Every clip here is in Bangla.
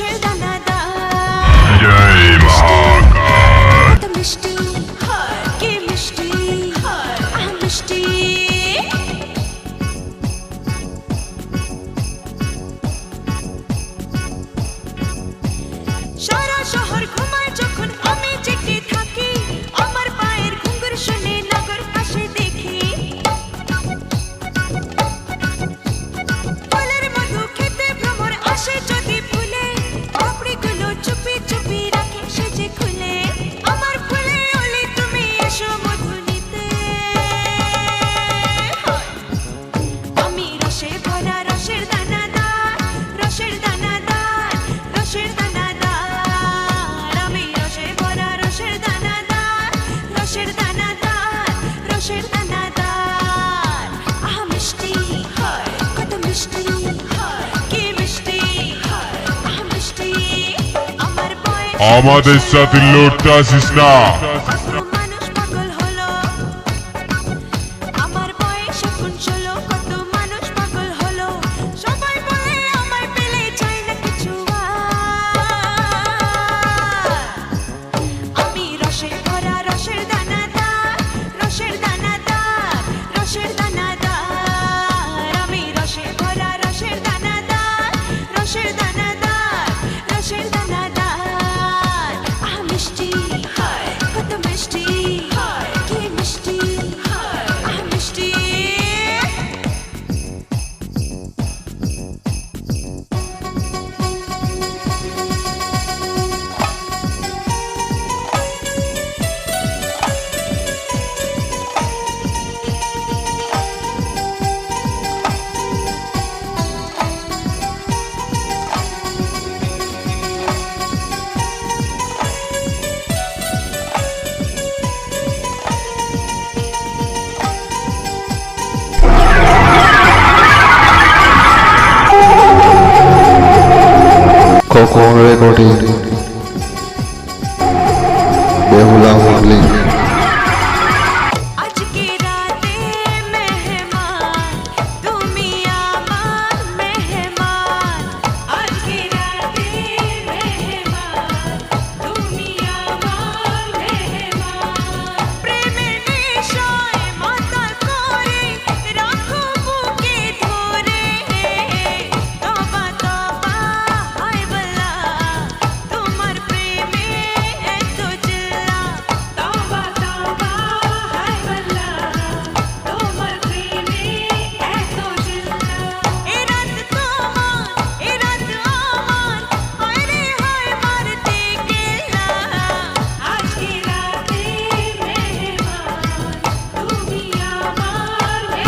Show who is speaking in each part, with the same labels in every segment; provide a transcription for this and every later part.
Speaker 1: Game Hawkeye!
Speaker 2: আমাদের সাথে লড়তে আসিস না।
Speaker 1: আমার বয়স এখন Christine. കോൺഗ്രേ കോട്ടയുണ്ട് ബഹുല ഹോർലിംഗ്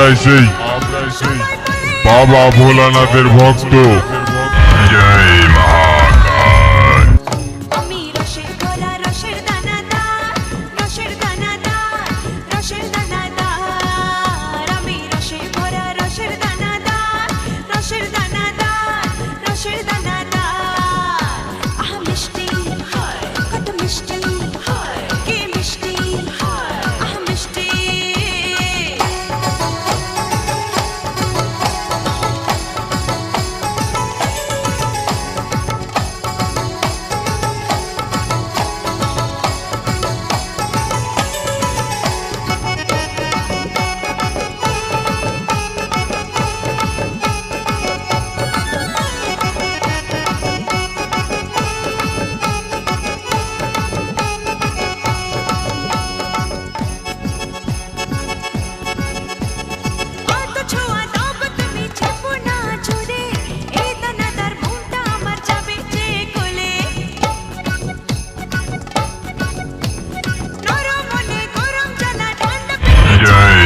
Speaker 2: আমরাই সেই। বাবা ভোলানাথের ভক্ত।
Speaker 1: day.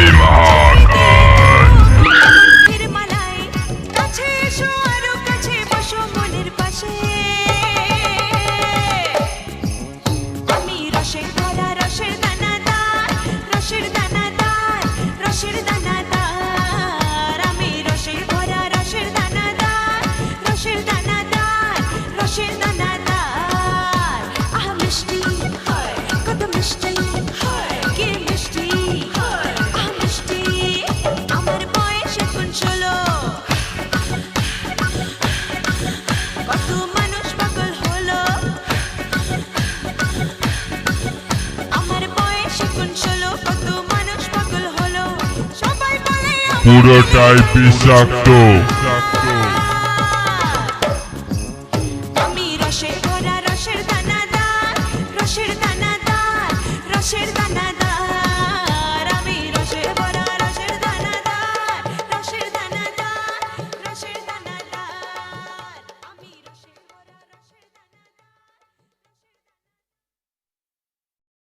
Speaker 1: পুরোটাই বিষাক্ত।